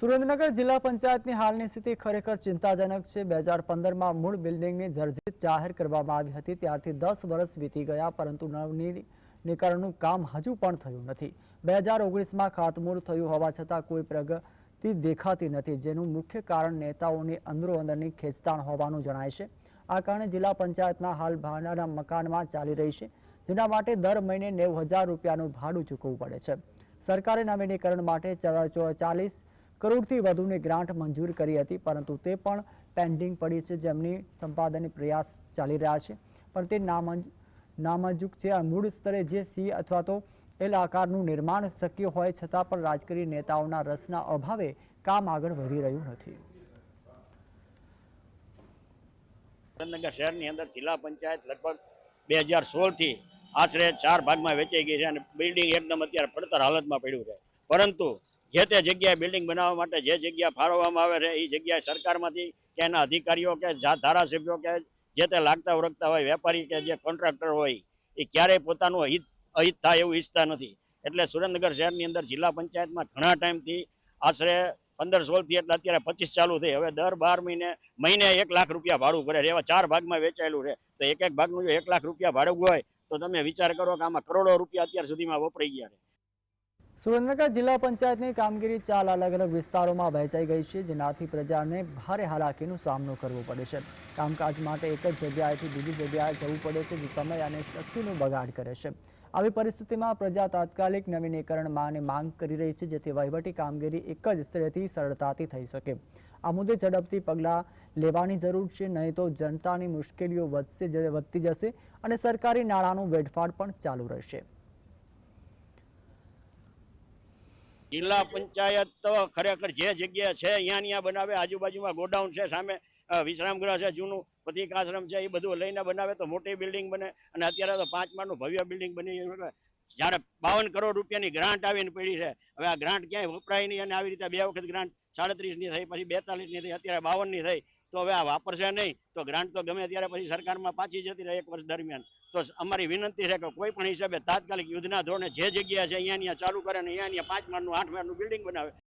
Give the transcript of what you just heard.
સુરેન્દ્રનગર જિલ્લા પંચાયતની હાલની સ્થિતિ ખરેખર ચિંતાજનક છે. બે હજાર પંદરમાં મૂળ બિલ્ડિંગની જર્જરિત જાહેર કરવામાં આવી હતી. ત્યારથી દસ વર્ષ વીતી ગયા, પરંતુ નવનીકરણનું કામ હજુ પણ થયું નથી. બે હજાર ઓગણીસમાં ખાતમુહૂર્ત થયું હોવા છતાં કોઈ પ્રગતિ દેખાતી નથી, જેનું મુખ્ય કારણ નેતાઓની અંદરોઅંદરની ખેંચતાણ હોવાનું જણાય છે. આ કારણે જિલ્લા પંચાયતના હાલ ભાડાના મકાનમાં ચાલી રહી છે, જેના માટે દર મહિને નેવું હજાર રૂપિયાનું ભાડું ચૂકવવું પડે છે. સરકારે નવીનીકરણ માટે ચાલીસ કરોડથી વધુની ગ્રાન્ટ મંજૂર કરી હતી, પરંતુ તે પણ પેન્ડિંગ પડી છે જેમની સંપાદનની પ્રયાસ ચાલી રહ્યા છે. પણ તે નામંજ નામંજૂર છે. મૂળ સ્તરે જે સી અથવા તો એલ આકારનું નિર્માણ શક્ય હોય છતાં પણ રાજકીય નેતાઓના રસના અભાવે કામ આગળ વધી રહ્યું નથી. સુરેન્દ્રનગર શહેરની અંદર જિલ્લા પંચાયત લગભગ બે હજાર સોળથી આશરે ચાર ભાગમાં વેચાઈ ગઈ છે અને બિલ્ડિંગ એકદમ અત્યારે પડતર હાલતમાં પડ્યું છે. પરંતુ જે તે જગ્યાએ બિલ્ડિંગ બનાવવા માટે જે જગ્યા ફાળવવામાં આવે છે, એ જગ્યાએ સરકારમાંથી કે એના અધિકારીઓ કે ધારાસભ્યો કે જે તે લાગતા ઓળખતા હોય, વેપારી કે જે કોન્ટ્રાક્ટર હોય, એ ક્યારેય પોતાનું હિત અહિત થાય એવું ઈચ્છતા નથી. એટલે સુરેન્દ્રનગર શહેરની અંદર જિલ્લા પંચાયતમાં ઘણા ટાઈમથી આશરે પંદર સોળથી એટલે અત્યારે પચીસ ચાલુ થઈ. હવે દર બાર મહિને મહિને એક લાખ રૂપિયા ભાડું ભરે એવા ચાર ભાગમાં વેચાયેલું છે. તો એક એક ભાગનું જો એક લાખ રૂપિયા ભાડું હોય, તો તમે વિચાર કરો કે આમાં કરોડો રૂપિયા અત્યાર સુધીમાં વપરાઈ ગયા છે. સુરેન્દ્રનગર જિલ્લા પંચાયતની કામગીરી ચાર અલગ અલગ વિસ્તારોમાં વહેંચાઈ ગઈ છે, જેનાથી પ્રજાને ભારે હાલાકીનો સામનો કરવો પડે છે. કામકાજ માટે એક જ જગ્યાએથી બીજી જગ્યાએ જવું પડે છે, જે સમય અને શક્તિનો બગાડ કરે છે. આવી પરિસ્થિતિમાં પ્રજા તાત્કાલિક નવીનીકરણ માંગની માંગ કરી રહી છે, જેથી વહીવટી કામગીરી એક જ સ્તરેથી સરળતાથી થઈ શકે. આ મુદ્દે ઝડપથી પગલાં લેવાની જરૂર છે, નહીં તો જનતાની મુશ્કેલીઓ વધશે વધતી જશે અને સરકારી નાણાંનું વેડફાટ પણ ચાલુ રહેશે. જિલ્લા પંચાયત તો ખરેખર જે જગ્યા છે, અહીંયા અહીંયા બનાવે, આજુબાજુમાં ગોડાઉન છે, સામે વિશ્રામગૃહ છે, જૂનું પથિક આશ્રમ છે, એ બધું લઈને બનાવે, તો મોટી બિલ્ડિંગ બને, અને અત્યારે તો પાંચ માળનું ભવ્ય બિલ્ડિંગ બની જ્યારે બાવન કરોડ રૂપિયાની ગ્રાન્ટ આવીને પડી છે, હવે આ ગ્રાન્ટ ક્યાંય વપરાય નહીં, અને આવી રીતે બે વખત ગ્રાન્ટ સાડત્રીસની થઈ, પછી બેતાલીસની થઈ, અત્યારે બાવનની થઈ તો હવે આ વાપરશે નહીં. તો ગ્રાન્ટ તો ગમે ત્યારે પછી સરકારમાં પાછી જતી રહે એક વર્ષ દરમિયાન. તો અમારી વિનંતી છે કે કોઈ પણ હિસાબે તાત્કાલિક યુદ્ધના ધોરણે જે જગ્યા છે, અહીંયા ચાલુ કરે અહીંયા અહીંયા પાંચ માળનું, આઠ માળનું બિલ્ડિંગ બનાવે.